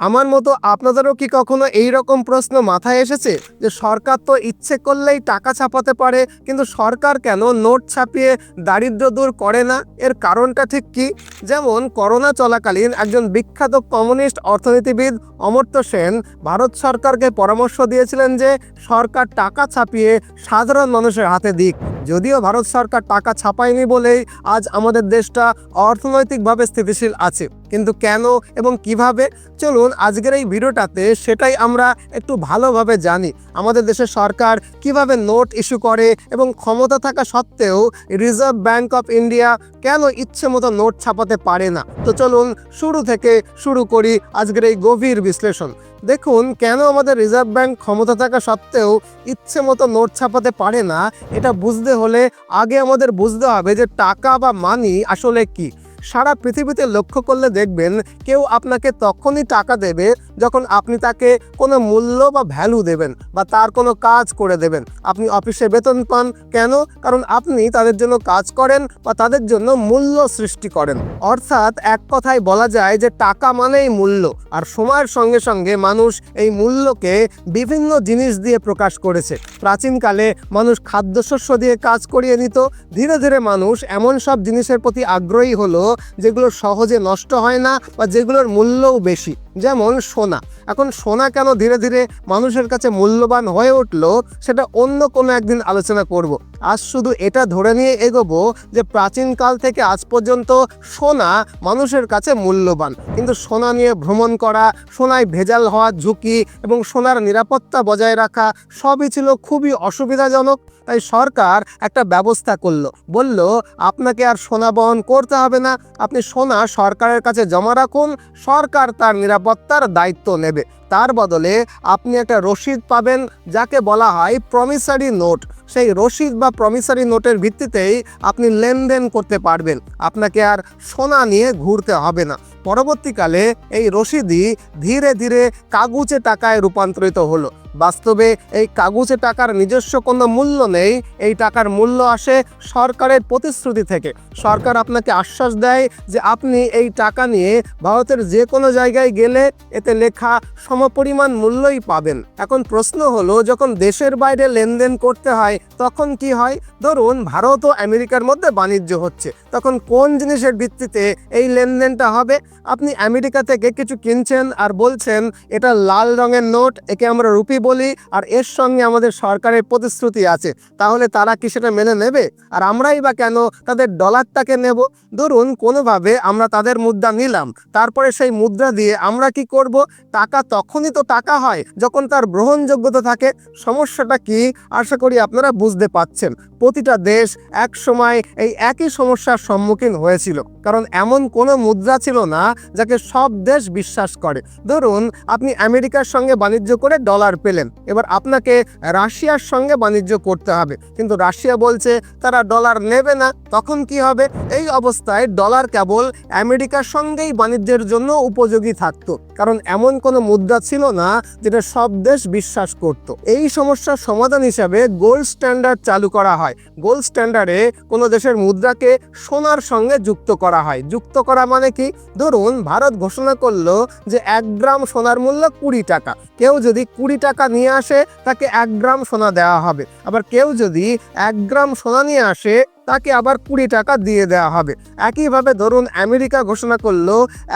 আমার মতো আপনাদেরও কি কখনো এই রকম প্রশ্ন মাথায় এসেছে যে সরকার তো ইচ্ছে করলেই টাকা ছাপাতে পারে, কিন্তু সরকার কেন নোট ছাপিয়ে দারিদ্র দূর করে না? এর কারণটা ঠিক কি? যেমন করোনা চলাকালীন একজন বিখ্যাত কমিউনিস্ট অর্থনীতিবিদ অমর্ত্য সেন ভারত সরকারকে পরামর্শ দিয়েছিলেন যে সরকার টাকা ছাপিয়ে সাধারণ মানুষের হাতে দিক। যদিও ভারত সরকার টাকা ছাপায়নি বলেই আজ আমাদের দেশটা অর্থনৈতিকভাবে স্থিতিশীল আছে। কিন্তু কেন এবং কীভাবে? চলুন আজকের এই ভিডিওটাতে সেটাই আমরা একটু ভালোভাবে জানি। আমাদের দেশের সরকার কীভাবে নোট ইস্যু করে এবং ক্ষমতা থাকা সত্ত্বেও রিজার্ভ ব্যাংক অফ ইন্ডিয়া কেন ইচ্ছে মতো নোট ছাপাতে পারে না? তো চলুন শুরু থেকে শুরু করি আজকের এই গভীর বিশ্লেষণ। দেখুন, কেন আমাদের রিজার্ভ ব্যাংক ক্ষমতা থাকা সত্ত্বেও ইচ্ছে মতো নোট ছাপাতে পারে না? এটা বুঝতে হলে আগে আমাদের বুঝতে হবে যে টাকা বা মানি আসলে কি। সারা পৃথিবীতে লক্ষ্য করলে দেখবেন কেউ আপনাকে তখনই টাকা দেবে যখন আপনি তাকে কোনো মূল্য বা ভ্যালু দেবেন বা তার কোনো কাজ করে দেবেন। আপনি অফিসে বেতন পান। কেন? কারণ আপনি তাদের জন্য কাজ করেন বা তাদের জন্য মূল্য সৃষ্টি করেন। অর্থাৎ এক কথায় বলা যায় যে টাকা মানেই মূল্য। আর সময়ের সঙ্গে সঙ্গে মানুষ এই মূল্যকে বিভিন্ন জিনিস দিয়ে প্রকাশ করেছে। প্রাচীনকালে মানুষ খাদ্যশস্য দিয়ে কাজ করিয়ে নিত ধীরে ধীরে মানুষ এমন সব জিনিসের প্রতি আগ্রহী হলো যেগুলো সহজে নষ্ট হয় না বা যেগুলোর মূল্যও বেশি, যেমন সোনা এখন সোনা কেন ধীরে ধীরে মানুষের কাছে মূল্যবান হয়ে উঠল, সেটা অন্য কোনো একদিন আলোচনা করব। আজ শুধু এটা ধরে নিয়ে এগোবো যে প্রাচীনকাল থেকে আজ পর্যন্ত সোনা মানুষের কাছে মূল্যবান। কিন্তু সোনা নিয়ে ভ্রমণ করা, সোনায় ভেজাল হওয়ার ঝুঁকি এবং সোনার নিরাপত্তা বজায় রাখা সবই ছিল খুবই অসুবিধাজনক। তাই সরকার একটা ব্যবস্থা করল। বলল, আপনাকে আর সোনা বহন করতে হবে না। আপনি সোনা সরকারের কাছে জমা রাখুন। সরকার তার নিরাপত্তার দায়িত্ব নেবে। তার বদলে আপনি একটা রসিদ পাবেন, যাকে বলা হয় প্রমিসারি নোট সেই রসিদ বা প্রমিসারি নোটের ভিত্তিতেই আপনি লেনদেন করতে পারবেন। আপনাকে আর সোনা নিয়ে ঘুরতে হবে না। পরবর্তীকালে এই রসিদই ধীরে ধীরে কাগুজে টাকায় রূপান্তরিত হলো। বাস্তবে এই কাগুজে টাকার নিজস্ব কোনো মূল্য নেই, এই টাকার মূল্য আসে সরকারের প্রতিশ্রুতি থেকে। সরকার আপনাকে আশ্বাস দেয় যে আপনি এই টাকা নিয়ে ভারতের যে কোনো জায়গায় গেলে এতে লেখা সমপরিমাণ মূল্যই পাবেন। এখন প্রশ্ন হলো, যখন দেশের বাইরে লেনদেন করতে হয়, তখন কি হয়? ধরুন ভারত ও আমেরিকার মধ্যে বাণিজ্য হচ্ছে, তখন কোন জিনিসের ভিত্তিতে এই লেনদেনটা হবে? আপনি আমেরিকা থেকে কিছু কিনছেন আর বলছেন, এটা লাল রঙের নোট, একে আমরা রুপি বলি, আর এর সঙ্গে আমাদের সরকারের প্রতিশ্রুতি আছে। তাহলে তারা কি সেটা মেনে নেবে? আর আমরাই বা কেন তাদের ডলারটাকে নেব? ধরুন, কোনোভাবে আমরা তাদের মুদ্রা নিলাম, তারপরে সেই মুদ্রা দিয়ে আমরা কি করব? টাকা তখনই তো টাকা হয়, যখন তার গ্রহণযোগ্যতা থাকে। সমস্যাটা কি? আশা করি আপনারা বুঝতে পাচ্ছেন প্রতিটা দেশ এক সময় এই একই সমস্যার সম্মুখীন হয়েছিল। কারণ এমন কোনো মুদ্রা ছিল না যাকে সব দেশ বিশ্বাস করে। ধরুন, আপনি আমেরিকার সঙ্গে বাণিজ্য করে ডলার পেলেন। এবার আপনাকে রাশিয়ার সঙ্গে বাণিজ্য করতে হবে। কিন্তু রাশিয়া বলছে, তারা ডলার নেবে না। তখন কি হবে? এই অবস্থায় ডলার কেবল আমেরিকার সঙ্গেই বাণিজ্যের জন্য উপযোগী থাকতো। কারণ এমন কোনো মুদ্রা ছিল না যেটা সব দেশ বিশ্বাস করত। এই সমস্যার সমাধান হিসাবে গোল্ড স্ট্যান্ডার্ড চালু করা হয়। গোল্ড স্ট্যান্ডার্ডে কোনো দেশের মুদ্রাকে সোনার সঙ্গে যুক্ত করা হয়। যুক্ত করা মানে কি? ধরুন, ভারত ঘোষণা করল যে এক গ্রাম সোনার মূল্য কুড়ি টাকা। কেউ যদি কুড়ি টাকা নিয়ে আসে, তাকে এক গ্রাম সোনা দেওয়া হবে। আবার কেউ যদি এক গ্রাম সোনা নিয়ে আসে তাকে আবার কুড়ি টাকা দিয়ে দেওয়া হবে। একইভাবে ধরুন আমেরিকা ঘোষণা করল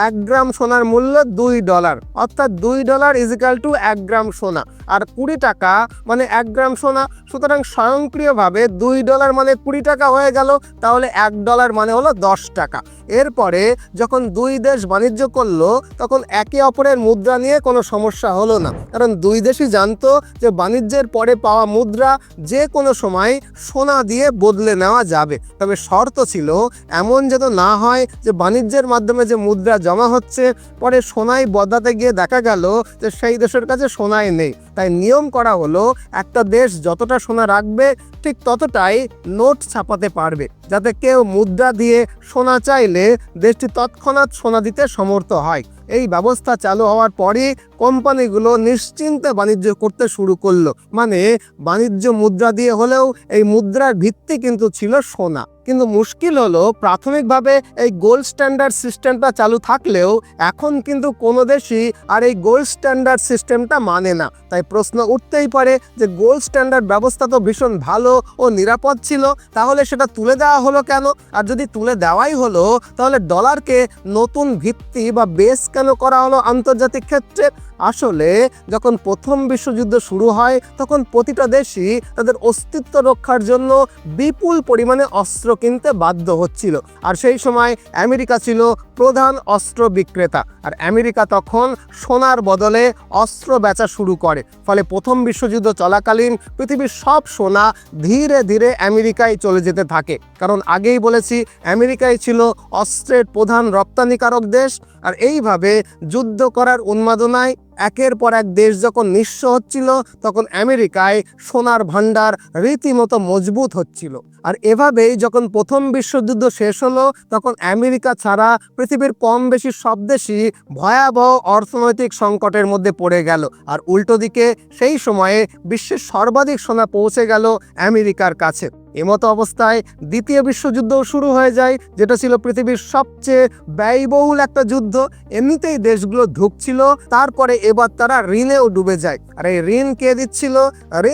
এক গ্রাম সোনার মূল্য দুই ডলার, অর্থাৎ দুই ডলার ইজিক্যাল টু এক গ্রাম সোনা। আর কুড়ি টাকা মানে এক গ্রাম সোনা, সুতরাং স্বয়ংক্রিয়ভাবে দুই ডলার মানে কুড়ি টাকা হয়ে গেল, তাহলে এক ডলার মানে হলো দশ টাকা। এরপরে যখন দুই দেশ বাণিজ্য করল, তখন একে অপরের মুদ্রা নিয়ে কোনো সমস্যা হলো না। কারণ দুই দেশই জানতো যে বাণিজ্যের পরে পাওয়া মুদ্রা যে কোনো সময় সোনা দিয়ে বদলে নেওয়া যাবে। তবে শর্ত ছিল, এমন যেন না হয় যে বাণিজ্যের মাধ্যমে যে মুদ্রা জমা হচ্ছে, পরে সোনাই বদলাতে গিয়ে দেখা গেল যে সেই দেশের কাছে সোনাই নেই। তাই নিয়ম করা হলো, একটা দেশ যতটা সোনা রাখবে, ঠিক ততটাই নোট ছাপাতে পারবে, যাতে কেউ মুদ্রা দিয়ে সোনা চাইলে দেশটি তৎক্ষণাৎ সোনা দিতে সমর্থ হয়। এই ব্যবস্থা চালু হওয়ার পরই কোম্পানিগুলো নিশ্চিন্তে বাণিজ্য করতে শুরু করল। মানে বাণিজ্য মুদ্রা দিয়ে হলেও এই মুদ্রার ভিত্তি কিন্তু ছিল সোনা। কিন্তু মুশকিল হলো প্রাথমিকভাবে এই গোল্ড স্ট্যান্ডার্ড সিস্টেমটা চালু থাকলেও এখন কিন্তু কোনো দেশই আর এই গোল্ড স্ট্যান্ডার্ড সিস্টেমটা মানে না। তাই প্রশ্ন উঠতেই পারে যে গোল্ড স্ট্যান্ডার্ড ব্যবস্থা তো ভীষণ ভালো ও নিরাপদ ছিল, তাহলে সেটা তুলে দেওয়া হলো কেন? আর যদি তুলে দেওয়াই হলো, তাহলে ডলারকে নতুন ভিত্তি বা বেস কেন করা হলো আন্তর্জাতিক ক্ষেত্রে? আসলে যখন প্রথম বিশ্বযুদ্ধ শুরু হয়, তখন প্রতিটা দেশই তাদের অস্তিত্ব রক্ষার জন্য বিপুল পরিমাণে অস্ত্র কিনতে বাধ্য হচ্ছিল। আর সেই সময় আমেরিকা ছিল প্রধান অস্ত্র বিক্রেতা। আর আমেরিকা তখন সোনার বদলে অস্ত্র বেচা শুরু করে। ফলে প্রথম বিশ্বযুদ্ধ চলাকালীন পৃথিবীর সব সোনা ধীরে ধীরে আমেরিকায় চলে যেতে থাকে। কারণ আগেই বলেছি, আমেরিকাই ছিল অস্ত্রের প্রধান রপ্তানিকারক দেশ। আর এইভাবে যুদ্ধ করার উন্মাদনায় একের পর এক দেশ যখন নিঃস্ব হচ্ছিল, তখন আমেরিকায় সোনার ভাণ্ডার রীতিমতো মজবুত হচ্ছিল। আর এভাবেই যখন প্রথম বিশ্বযুদ্ধ শেষ হলো, তখন আমেরিকা ছাড়া পৃথিবীর কম বেশি সব দেশই ভয়াবহ অর্থনৈতিক সংকটের মধ্যে পড়ে গেল। আর উল্টো দিকে সেই সময়ে বিশ্বের সর্বাধিক সোনা পৌঁছে গেল আমেরিকার কাছে। এমতো অবস্থায় দ্বিতীয় বিশ্বযুদ্ধও শুরু হয়ে যায়, যেটা ছিল পৃথিবীর সবচেয়ে ব্যয়বহুল একটা যুদ্ধ। এমনিতেই দেশগুলো ধুকছিল, তারপরে এবার তারা ঋণেও ডুবে যায়। আর এই ঋণ কে দিচ্ছিল?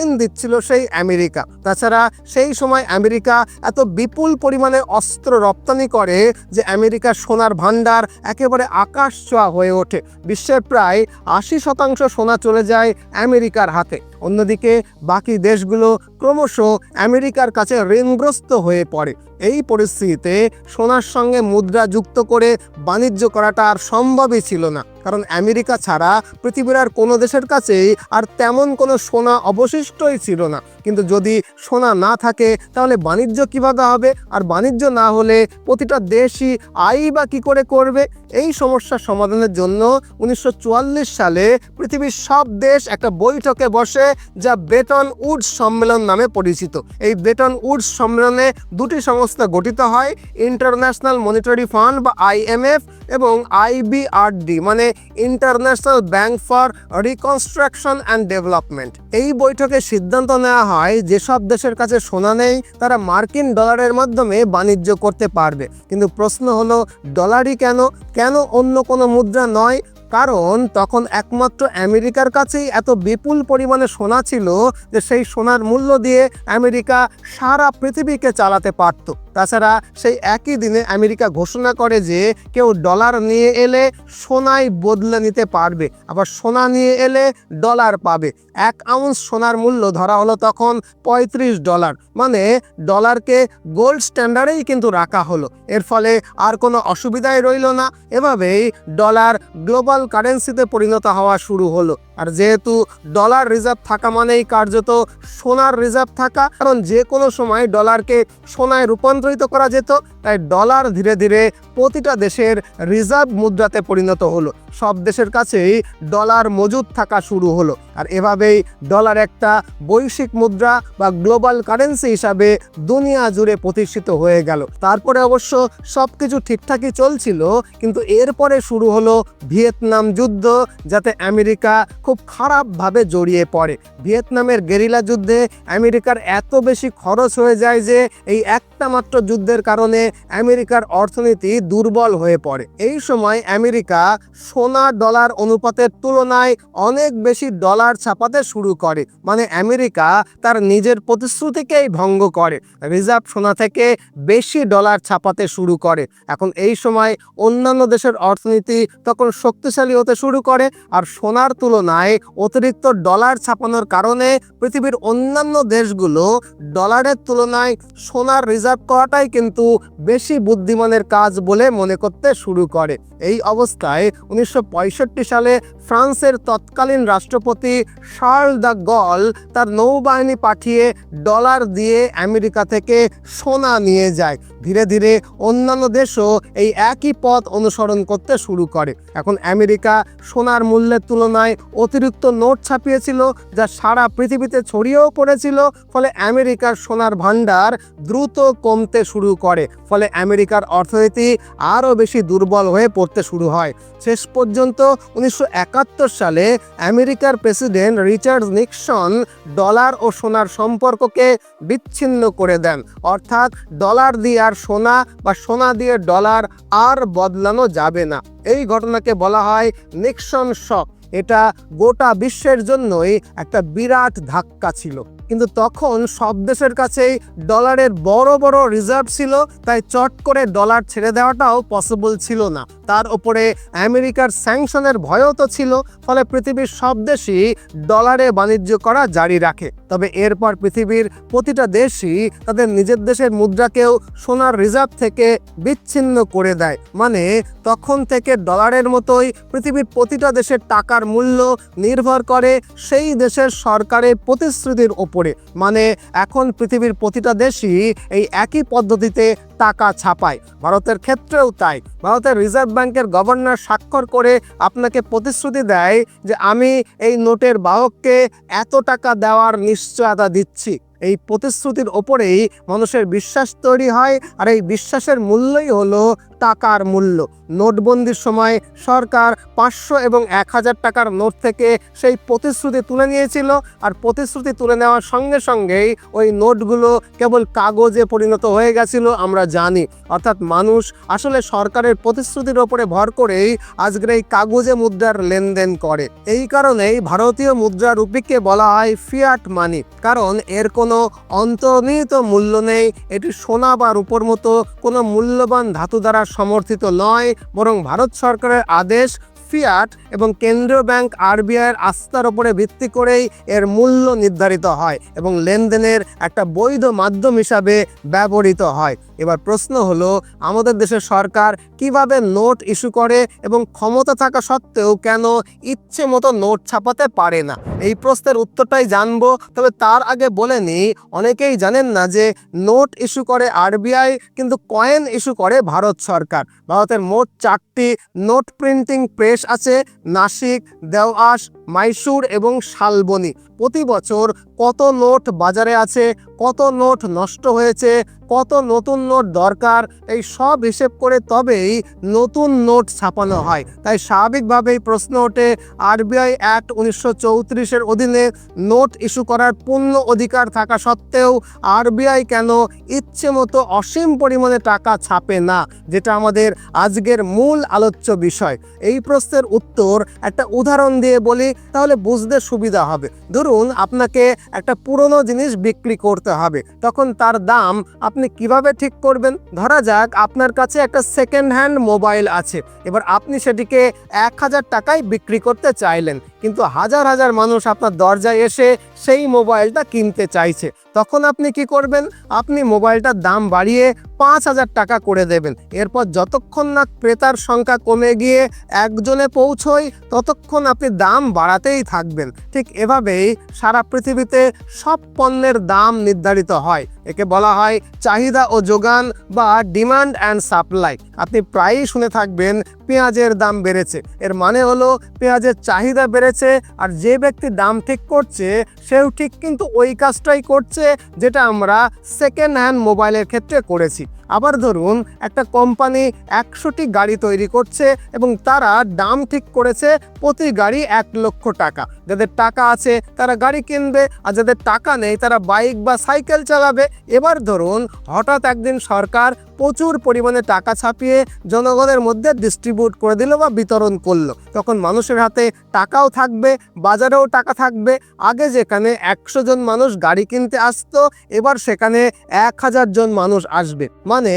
ঋণ দিচ্ছিল সেই আমেরিকা। তাছাড়া সেই সময় আমেরিকা এত বিপুল পরিমাণে অস্ত্র রপ্তানি করে যে আমেরিকার সোনার ভাণ্ডার একেবারে আকাশ ছোঁয়া হয়ে ওঠে। বিশ্বের প্রায় আশি শতাংশ সোনা চলে যায় আমেরিকার হাতে। অন্যদিকে বাকি দেশগুলো ক্রমশ আমেরিকার কাছে ঋণগ্রস্ত হয়ে পড়ে। এই পরিস্থিতিতে সোনার সঙ্গে মুদ্রা যুক্ত করে বাণিজ্য করাটা আর সম্ভবই ছিল না। কারণ আমেরিকা ছাড়া পৃথিবীর আর কোনো দেশের কাছেই আর তেমন কোনো সোনা অবশিষ্টই ছিল না। কিন্তু যদি সোনা না থাকে, তাহলে বাণিজ্য কীভাবে হবে? আর বাণিজ্য না হলে প্রতিটা দেশই আই বা কী করে করবে? এই সমস্যার সমাধানের জন্য উনিশশো চুয়াল্লিশ সালে পৃথিবীর সব দেশ একটা বৈঠকে বসে যা বেটন উডস সম্মেলন নামে পরিচিত। এই বেটন উডস সম্মেলনে দুটি সংস্থা গঠিত হয় ইন্টারন্যাশনাল মনিটারি ফান্ড বা আইএমএফ এবং আইবিআরডি মানে International Bank for Reconstruction and Development. এই বৈঠকে সিদ্ধান্ত নেওয়া হয়, যেসব দেশের কাছে সোনা নেই, তারা মার্কিন ডলারের মাধ্যমে বাণিজ্য করতে পারবে। কিন্তু প্রশ্ন হলো, ডলারই কেন? কেন অন্য কোনো মুদ্রা নয়? কারণ তখন একমাত্র আমেরিকার কাছেই এত বিপুল পরিমাণে সোনা ছিল যে সেই সোনার মূল্য দিয়ে আমেরিকা সারা পৃথিবীকে চালাতে পারত। তাছাড়া সেই একই দিনে আমেরিকা ঘোষণা করে যে কেউ ডলার নিয়ে এলে সোনায় বদলে নিতে পারবে, আবার সোনা নিয়ে এলে ডলার পাবে। এক আউন্স সোনার মূল্য ধরা হলো তখন পঁয়ত্রিশ ডলার মানে ডলারকে গোল্ড স্ট্যান্ডার্ডেই কিন্তু রাখা হলো। এর ফলে আর কোনো অসুবিধাই রইল না। এভাবেই ডলার গ্লোবাল কারেন্সিতে পরিণত হওয়া শুরু হলো। আর যেহেতু ডলার রিজার্ভ থাকা মানেই কার্যত সোনার রিজার্ভ থাকা, কারণ যে কোনো সময় ডলারকে সোনায় রূপান্তরিত করা যেত, তাই ডলার ধীরে ধীরে প্রতিটা দেশের রিজার্ভ মুদ্রাতে পরিণত হলো। সব দেশের কাছেই ডলার মজুদ থাকা শুরু হলো। আর এভাবেই ডলার একটা বৈশ্বিক মুদ্রা বা গ্লোবাল কারেন্সি হিসাবে দুনিয়া জুড়ে প্রতিষ্ঠিত হয়ে গেল। তারপরে অবশ্য সব কিছু ঠিকঠাকই চলছিল, কিন্তু এরপরে শুরু হলো ভিয়েতনাম যুদ্ধ, যাতে আমেরিকা খুব খারাপভাবে জড়িয়ে পড়ে। ভিয়েতনামের গেরিলা যুদ্ধে আমেরিকার এত বেশি খরচ হয়ে যায় যে এই একটা মাত্র যুদ্ধের কারণে আমেরিকার অর্থনীতি দুর্বল হয়ে পড়ে। এই সময় আমেরিকা সোনা ডলার অনুপাতের তুলনায় অনেক বেশি ডলার ছাপাতে শুরু করে। মানে আমেরিকা তার নিজের প্রতিশ্রুতিকেই ভঙ্গ করে। রিজার্ভ সোনা থেকে বেশি ডলার ছাপাতে শুরু করে। এখন এই সময় অন্যান্য দেশের অর্থনীতি তখন শক্তিশালী হতে শুরু করে আর সোনার তুলনায় অতিরিক্ত ডলার ছাপানোর কারণে পৃথিবীর অন্যান্য দেশগুলো ডলারের তুলনায় সোনার রিজার্ভ করাটাই কিন্তু বেশি বুদ্ধিমানের কাজ বলে মনে করতে শুরু করে। এই অবস্থায় উনিশশো পঁয়ষট্টি সালে ফ্রান্সের তৎকালীন রাষ্ট্রপতি শার্ল দ্য গল তার নৌবাহিনী পাঠিয়ে ডলার দিয়ে আমেরিকা থেকে সোনা নিয়ে যায়। ধীরে ধীরে অন্যান্য দেশও এই একই পথ অনুসরণ করতে শুরু করে। এখন আমেরিকা সোনার মূল্যের তুলনায় অতিরিক্ত নোট ছাপিয়েছিল, যা সারা পৃথিবীতে ছড়িয়েও পড়েছিল, ফলে আমেরিকার সোনার ভাণ্ডার দ্রুত কমতে শুরু করে, ফলে আমেরিকার অর্থনীতি আরও বেশি দুর্বল হয়ে পড়তে শুরু হয়। শেষ পর্যন্ত উনিশশো একাত্তর সালে আমেরিকার প্রেসিডেন্ট রিচার্ড নিক্সন ডলার ও সোনার সম্পর্ককে বিচ্ছিন্ন করে দেন। অর্থাৎ ডলার দিয়ে আর সোনা বা সোনা দিয়ে ডলার আর বদলানো যাবে না। এই ঘটনাকে বলা হয় নিক্সন শক। এটা গোটা বিশ্বের জন্যই একটা বিরাট ধাক্কা ছিল। কিন্তু তখন সব দেশের কাছেই ডলারের বড় বড় রিজার্ভ ছিল, তাই চট করে ডলার ছেড়ে দেওয়াটাও পসিবল ছিল না। তার উপরে আমেরিকার স্যাংশনের ভয়ও তো ছিল, ফলে পৃথিবীর সব দেশই ডলারে বাণিজ্য করা জারি রাখে। তবে এরপর পৃথিবীর প্রতিটা দেশই তাদের নিজের দেশের মুদ্রাকেও সোনার রিজার্ভ থেকে বিচ্ছিন্ন করে দেয়। মানে তখন থেকে ডলারের মতোই পৃথিবীর প্রতিটা দেশের টাকার মূল্য নির্ভর করে সেই দেশের সরকারের প্রতিশ্রুতির ওপরে। মানে এখন পৃথিবীর প্রতিটা দেশই এই একই পদ্ধতিতে টাকা ছাপায়। ভারতের ক্ষেত্রেও তাই। ভারতের রিজার্ভ ব্যাংকের গভর্নর স্বাক্ষর করে আপনাকে প্রতিশ্রুতি দেয় যে আমি এই নোটের বাহককে এত টাকা দেওয়ার নিশ্চয়তা দিচ্ছি। এই প্রতিশ্রুতির ওপরেই মানুষের বিশ্বাস তৈরি হয় আর এই বিশ্বাসের মূল্যই হলো টাকার মূল্য। নোটবন্দির সময় সরকার পাঁচশো এবং এক হাজার টাকার নোট থেকে সেই প্রতিশ্রুতি তুলে নিয়েছিল। আর প্রতিশ্রুতি তুলে নেওয়ার সঙ্গে সঙ্গেই ওই নোটগুলো কেবল কাগজে পরিণত হয়ে গেছিল, আমরা জানি। অর্থাৎ মানুষ আসলে সরকারের প্রতিশ্রুতির ওপরে ভর করেই আজকের এই কাগজে মুদ্রার লেনদেন করে। এই কারণেই ভারতীয় মুদ্রা রুপিকে বলা হয় ফিয়াট মানি। কারণ এর কোনো অন্তর্নিহিত মূল্য নেই, এটি সোনা বা রূপোর মতো কোনো মূল্যবান ধাতু দ্বারা সমর্থিত নয় বরং ভারত সরকারের আদেশ ফিয়াট এবং কেন্দ্রীয় ব্যাংক আরবিআইয়ের আস্থার উপরে ভিত্তি করেই এর মূল্য নির্ধারিত হয় এবং লেনদেনের একটা বৈধ মাধ্যম হিসাবে ব্যবহৃত হয়। এবার প্রশ্ন হলো, আমাদের দেশের সরকার কীভাবে নোট ইস্যু করে এবং ক্ষমতা থাকা সত্ত্বেও কেন ইচ্ছে মতো নোট ছাপাতে পারে না? এই প্রশ্নের উত্তরটাই জানব, তবে তার আগে বলে নিই, অনেকেই জানেন না যে নোট ইস্যু করে আরবিআই, কিন্তু কয়েন ইস্যু করে ভারত সরকার। ভারতের মোট চারটি নোট প্রিন্টিং প্রেস আছে নাসিক দেওয়াস মাইসুর এবং শালবনি। প্রতি বছর কত নোট বাজারে আছে, কত নোট নষ্ট হয়েছে, কত নতুন নোট দরকার, এই সব হিসেব করে তবেই নতুন নোট ছাপানো হয়। তাই স্বাভাবিকভাবেই প্রশ্ন ওঠে, আরবিআই অ্যাক্ট উনিশশো চৌত্রিশের অধীনে নোট ইস্যু করার পূর্ণ অধিকার থাকা সত্ত্বেও আরবিআই কেন ইচ্ছে মতো অসীম পরিমাণে টাকা ছাপে না, যেটা আমাদের আজকের মূল আলোচ্য বিষয়? এই প্রশ্নের উত্তর একটা উদাহরণ দিয়ে বলি, তাহলে বুঝতে সুবিধা হবে। ধরুন আপনাকে একটা পুরনো জিনিস বিক্রি করতে হবে। তখন তার দাম আপনি কীভাবে ঠিক করবেন? ধরা যাক আপনার কাছে একটা সেকেন্ড হ্যান্ড মোবাইল আছে। এবার আপনি সেটিকে এক হাজার টাকায় বিক্রি করতে চাইলেন। কিন্তু হাজার হাজার মানুষ আপনার দরজায় এসে সেই মোবাইলটা কিনতে চাইছে। তখন আপনি কি করবেন? আপনি মোবাইলটার দাম বাড়িয়ে পাঁচ হাজার টাকা করে দেবেন। এরপর যতক্ষণ না ক্রেতার সংখ্যা কমে গিয়ে একজনে পৌঁছয়, ততক্ষণ আপনি দাম বাড়াতেই থাকবেন। ঠিক এভাবেই সারা পৃথিবীতে সব পণ্যের দাম নির্ধারিত হয়। একে বলা হয় চাহিদা ও যোগান বা ডিমান্ড অ্যান্ড সাপ্লাই। আপনি প্রায়ই শুনে থাকবেন পেঁয়াজের দাম বেড়েছে। এর মানে হলো পেঁয়াজের চাহিদা বেড়েছে আর যে ব্যক্তি দাম ঠিক করছে, সেও ঠিক কিন্তু ওই কাজটাই করছে যেটা আমরা সেকেন্ড হ্যান্ড মোবাইলের ক্ষেত্রে করেছি। আবার ধরুন একটা কোম্পানি একশোটি গাড়ি তৈরি করছে এবং তারা দাম ঠিক করেছে প্রতি গাড়ি এক লক্ষ টাকা। যাদের টাকা আছে তারা গাড়ি কিনবে, আর যাদের টাকা নেই তারা বাইক বা সাইকেল চালাবে। এবার ধরুন হঠাৎ একদিন সরকার প্রচুর পরিমাণে টাকা ছাপিয়ে জনগণের মধ্যে ডিস্ট্রিবিউট করে দিল বা বিতরণ করল। তখন মানুষের হাতে টাকাও থাকবে, বাজারেও টাকা থাকবে। আগে যেখানে একশো জন মানুষ গাড়ি কিনতে আসতো, এবার সেখানে এক হাজার জন মানুষ আসবে। মানে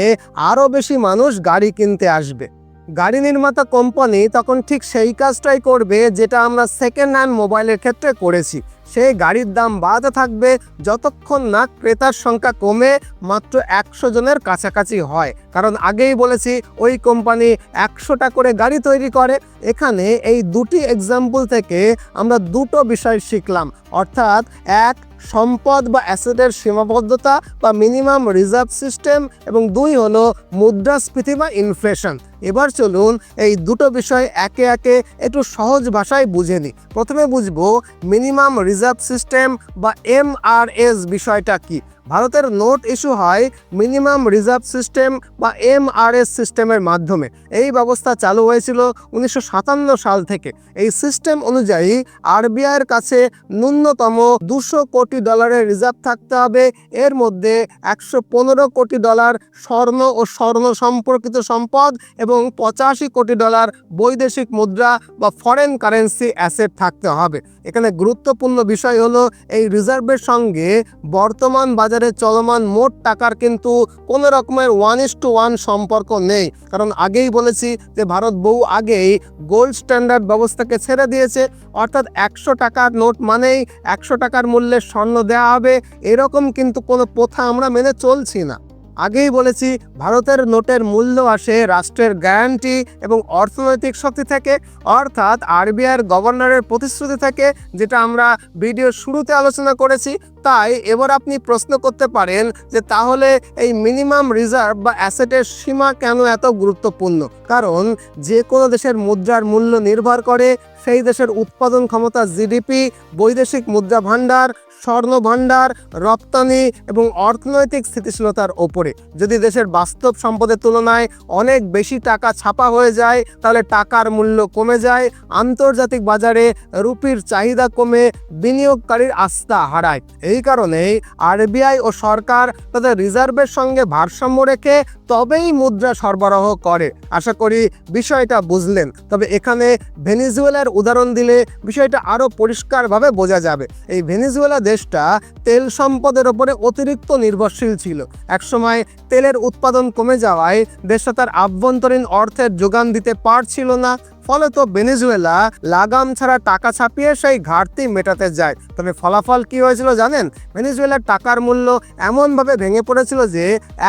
আরও বেশি মানুষ গাড়ি কিনতে আসবে। গাড়ি নির্মাতা কোম্পানি তখন ঠিক সেই কাজটাই করবে যেটা আমরা সেকেন্ড হ্যান্ড মোবাইলের ক্ষেত্রে করেছি। সেই গাড়ির দাম বাড়াতে থাকবে, যতক্ষণ না ক্রেতার সংখ্যা কমে, মাত্র একশো জনের কাছাকাছি হয়। কারণ আগেই বলেছি, ওই কোম্পানি একশোটা করে গাড়ি তৈরি করে। এখানে এই দুটি এক্সাম্পল থেকে আমরা দুটো বিষয় শিখলাম। অর্থাৎ এক সম্পদ বা অ্যাসেটের সীমাবদ্ধতা বা মিনিমাম রিজার্ভ সিস্টেম এবং দুই হলো মুদ্রাস্ফীতি বা ইনফ্লেশন। এবার চলুন এই দুটো বিষয় একে একে একটু সহজ ভাষায় বুঝে নিই। প্রথমে বুঝব মিনিমাম রিজার্ভ সিস্টেম বা এমআরএস বিষয়টা কি? ভারতের নোট ইস্যু হয় মিনিমাম রিজার্ভ সিস্টেম বা এমআরএস সিস্টেমের মাধ্যমে। এই ব্যবস্থা চালু হয়েছিল উনিশশো সাতান্ন সাল থেকে। এই সিস্টেম অনুযায়ী আরবিআইয়ের কাছে ন্যূনতম দুশো কোটি ডলারের রিজার্ভ থাকতে হবে। এর মধ্যে একশো পনেরো কোটি ডলার স্বর্ণ ও স্বর্ণ সম্পর্কিত সম্পদ এবং পঁচাশি কোটি ডলার বৈদেশিক মুদ্রা বা ফরেন কারেন্সি অ্যাসেট থাকতে হবে। এখানে গুরুত্বপূর্ণ বিষয় হলো এই রিজার্ভের সঙ্গে বর্তমান বাজারে চলমান মোট টাকার কিন্তু কোনো রকমের ওয়ান ইস টু ওয়ান সম্পর্ক নেই। কারণ আগেই বলেছি যে ভারত বহু আগেই গোল্ড স্ট্যান্ডার্ড ব্যবস্থাকে ছেড়ে দিয়েছে। অর্থাৎ একশো টাকার নোট মানেই একশো টাকার মূল্যে স্বর্ণ দেওয়া হবে। এরকম কিন্তু কোনো প্রথা আমরা মেনে চলছি না। আগেই বলেছি, ভারতের নোটের মূল্য আসে রাষ্ট্রের গ্যারান্টি এবং অর্থনৈতিক শক্তি থেকে, অর্থাৎ আরবিআইয়ের গভর্নরের প্রতিশ্রুতি থেকে, যেটা আমরা ভিডিওর শুরুতে আলোচনা করেছি। তাই এবার আপনি প্রশ্ন করতে পারেন যে তাহলে এই মিনিমাম রিজার্ভ বা অ্যাসেটের সীমা কেন এত গুরুত্বপূর্ণ? কারণ যে কোনো দেশের মুদ্রার মূল্য নির্ভর করে, সেই দেশের উৎপাদন ক্ষমতা, জিডিপি, বৈদেশিক মুদ্রা ভাণ্ডার স্বর্ণ ভাণ্ডার রপ্তানি এবং অর্থনৈতিক স্থিতিশীলতার ওপরে। যদি দেশের বাস্তব সম্পদের তুলনায় অনেক বেশি টাকা ছাপা হয়ে যায়, তাহলে টাকার মূল্য কমে যায়, আন্তর্জাতিক বাজারে রুপির চাহিদা কমে, বিনিয়োগকারীর আস্থা হারায়। এই কারণেই আরবিআই ও সরকার তাদের রিজার্ভের সঙ্গে ভারসাম্য রেখে তবেই মুদ্রা সরবরাহ করে। আশা করি বিষয়টা বুঝলেন। তবে এখানে ভেনিজুয়েলার উদাহরণ দিলে বিষয়টা আরও পরিষ্কারভাবে বোঝা যাবে। এই ভেনিজুয়েলা দেশটা তেল সম্পদের ওপরে অতিরিক্ত নির্ভরশীল ছিল। একসময় তেলের উৎপাদন কমে যাওয়ায় দেশটা তার আভ্যন্তরীণ অর্থের যোগান দিতে পারছিল না। ফলে তো ভেনেজুয়েলা লাগাম ছাড়া টাকা ছাপিয়ে সেই ঘাটতি মেটাতে যায়। তবে ফলাফল কি হয়েছিল জানেন? ভেনেজুয়েলার টাকার মূল্য এমনভাবে ভেঙে পড়েছিল যে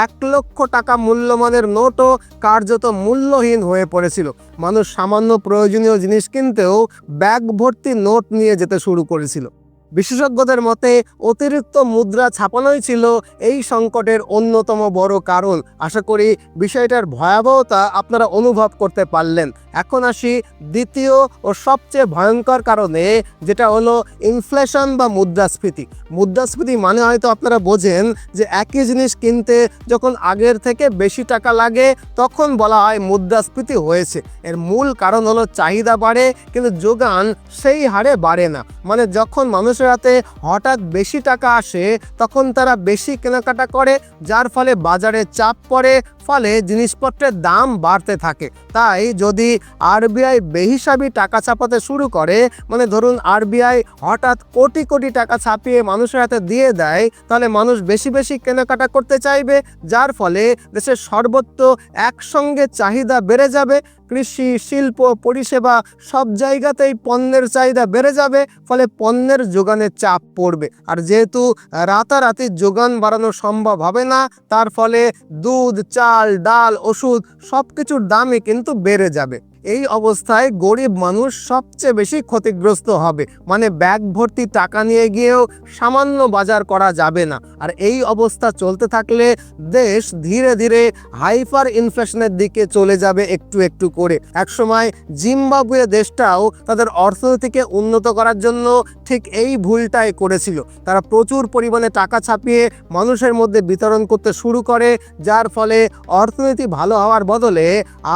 এক লক্ষ টাকা মূল্যমানের নোটও কার্যত মূল্যহীন হয়ে পড়েছিল। মানুষ সামান্য প্রয়োজনীয় জিনিস কিনতেও ব্যাগ ভর্তি নোট নিয়ে যেতে শুরু করেছিল। বিশেষজ্ঞদের মতে অতিরিক্ত মুদ্রা ছাপানোই ছিল এই সংকটের অন্যতম বড় কারণ। আশা করি বিষয়টার ভয়াবহতা আপনারা অনুভব করতে পারলেন। এখন আসি দ্বিতীয় ও সবচেয়ে ভয়ঙ্কর কারণে, যেটা হলো ইনফ্লেশন বা মুদ্রাস্ফীতি। মুদ্রাস্ফীতি মানে হয়তো আপনারা বোঝেন যে একই জিনিস কিনতে যখন আগের থেকে বেশি টাকা লাগে, তখন বলা হয় মুদ্রাস্ফীতি হয়েছে। এর মূল কারণ হলো চাহিদা বাড়ে, কিন্তু যোগান সেই হারে বাড়ে না। মানে যখন মানুষের হাতে হঠাৎ বেশি টাকা আসে, তখন তারা বেশি কেনাকাটা করে, যার ফলে বাজারে চাপ পড়ে, ফলে জিনিসপত্রের দাম বাড়তে থাকে। তাই যদি আরবিআই বেহিসাবি টাকা ছাপাতে শুরু করে মানে ধরুন আরবিআই হঠাৎ কোটি কোটি টাকা ছাপিয়ে মানুষের হাতে দিয়ে দেয়, তাহলে মানুষ বেশি বেশি কেনাকাটা করতে চাইবে, যার ফলে দেশের সর্বত্র একসঙ্গে চাহিদা বেড়ে যাবে কৃষি, শিল্প, পরিষেবা সব জায়গাতেই পণ্যের চাহিদা বেড়ে যাবে, ফলে পণ্যের যোগানের চাপ পড়বে। আর যেহেতু রাতারাতি যোগান বাড়ানো সম্ভব হবে না, তার ফলে দুধ, চাল, ডাল, ওষুধ সব কিছুর দামই কিন্তু বেড়ে যাবে। এই অবস্থায় গরিব মানুষ সবচেয়ে বেশি ক্ষতিগ্রস্ত হবে। মানে ব্যাগ ভর্তি টাকা নিয়ে গিয়েও সামান্য বাজার করা যাবে না। আর এই অবস্থা চলতে থাকলে দেশ ধীরে ধীরে হাইপার ইনফ্লেশনের দিকে চলে যাবে একটু একটু করে। একসময় জিম্বাবুয়ে দেশটাও তাদের অর্থনীতিকে উন্নত করার জন্য ঠিক এই ভুলটাই করেছিল। তারা প্রচুর পরিমাণে টাকা ছাপিয়ে মানুষের মধ্যে বিতরণ করতে শুরু করে, যার ফলে অর্থনীতি ভালো হওয়ার বদলে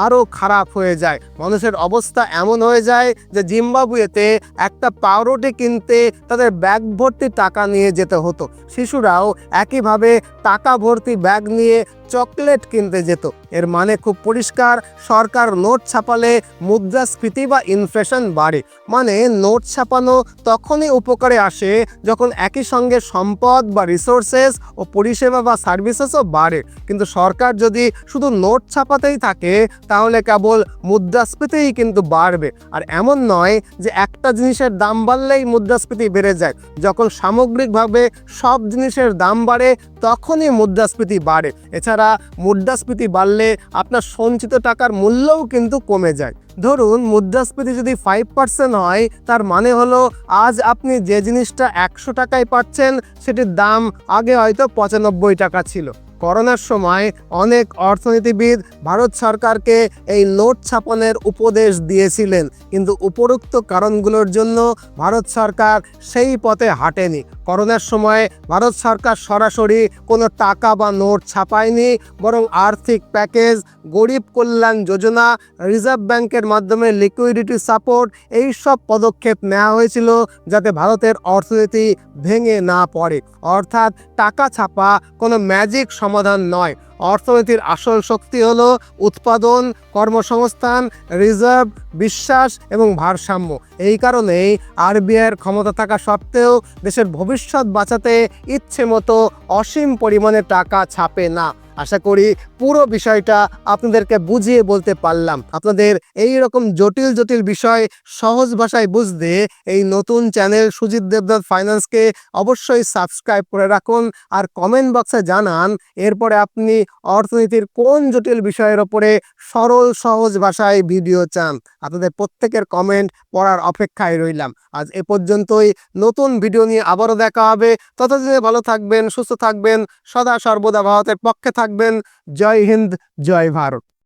আরও খারাপ হয়ে যায়। মানুষের অবস্থা এমন হয়ে যায় যে জিম্বাবুয়েতে একটা পাউরুটি কিনতে তাদের ব্যাগ ভর্তি টাকা নিয়ে যেতে হতো। শিশুরাও একইভাবে টাকা ভর্তি ব্যাগ নিয়ে চকলেট কিনতে যেত। এর মানে খুব পরিষ্কার, সরকার নোট ছাপালে মুদ্রাস্ফীতি বা ইনফ্লেশন বাড়ে। মানে নোট ছাপানো তখনই উপকারে আসে যখন একই সঙ্গে সম্পদ বা রিসোর্সেস ও পরিষেবা বা সার্ভিসেসও বাড়ে। কিন্তু সরকার যদি শুধু নোট ছাপাতেই থাকে, তাহলে কেবল মুদ্রাস্ফীতিই কিন্তু বাড়বে। আর এমন নয় যে একটা জিনিসের দাম বাড়লেই মুদ্রাস্ফীতি বেড়ে যায়। যখন সামগ্রিকভাবে সব জিনিসের দাম বাড়ে, তখনই মুদ্রাস্ফীতি বাড়ে। এছাড়া মুদ্রাস্ফীতি বাড়লে আপনার সঞ্চিত টাকার মূল্যও কিন্তু কমে যায়। ধরুন মুদ্রাস্ফীতি যদি ফাইভ পার্সেন্ট হয়, তার মানে হলো আজ আপনি যে জিনিসটা একশো টাকায় পাচ্ছেন, সেটির দাম আগে হয়তো পঁচানব্বই টাকা ছিল। করোনার সময় অনেক অর্থনীতিবিদ ভারত সরকারকে এই নোট ছাপানোর উপদেশ দিয়েছিলেন। কিন্তু উপরোক্ত কারণগুলোর জন্য ভারত সরকার সেই পথে হাঁটেনি। করোনার সময় ভারত সরকার সরাসরি কোনো টাকা বা নোট ছাপায়নি, বরং আর্থিক প্যাকেজ, গরিব কল্যাণ যোজনা, রিজার্ভ ব্যাংকের মাধ্যমে লিকুইডিটি সাপোর্ট এই সব পদক্ষেপ নেওয়া হয়েছিল যাতে ভারতের অর্থনীতি ভেঙে না পড়ে। অর্থাৎ টাকা ছাপা কোনো ম্যাজিক সমাধান নয়। অর্থনীতির আসল শক্তি হলো উৎপাদন, কর্মসংস্থান, রিজার্ভ, বিশ্বাস এবং ভারসাম্য। এই কারণেই আরবিআইয়ের ক্ষমতা থাকা সত্ত্বেও দেশের ভবিষ্যৎ বাঁচাতে ইচ্ছে মতো অসীম পরিমাণে টাকা ছাপে না। আশা করি পুরো বিষয়টা আপনাদেরকে বুঝিয়ে বলতে পারলাম। আপনাদের এই রকম জটিল জটিল বিষয় সহজ ভাষায় বুঝতে এই নতুন চ্যানেল সুজিত দেবনাথ ফাইন্যান্সকে অবশ্যই সাবস্ক্রাইব করে রাখুন আর কমেন্ট বক্সে জানান, এরপরে আপনি অর্থনীতির কোন জটিল বিষয়ের ওপরে সরল, সহজ ভাষায় ভিডিও চান? আপনাদের প্রত্যেকের কমেন্ট পড়ার অপেক্ষায় রইলাম। আজ এ পর্যন্তই। নতুন ভিডিও নিয়ে আবারও দেখা হবে। ততদিনে ভালো থাকবেন, সুস্থ থাকবেন। সদা সর্বদা ভারতের পক্ষে থাকবেন। জয় হিন্দ, জয় ভারত।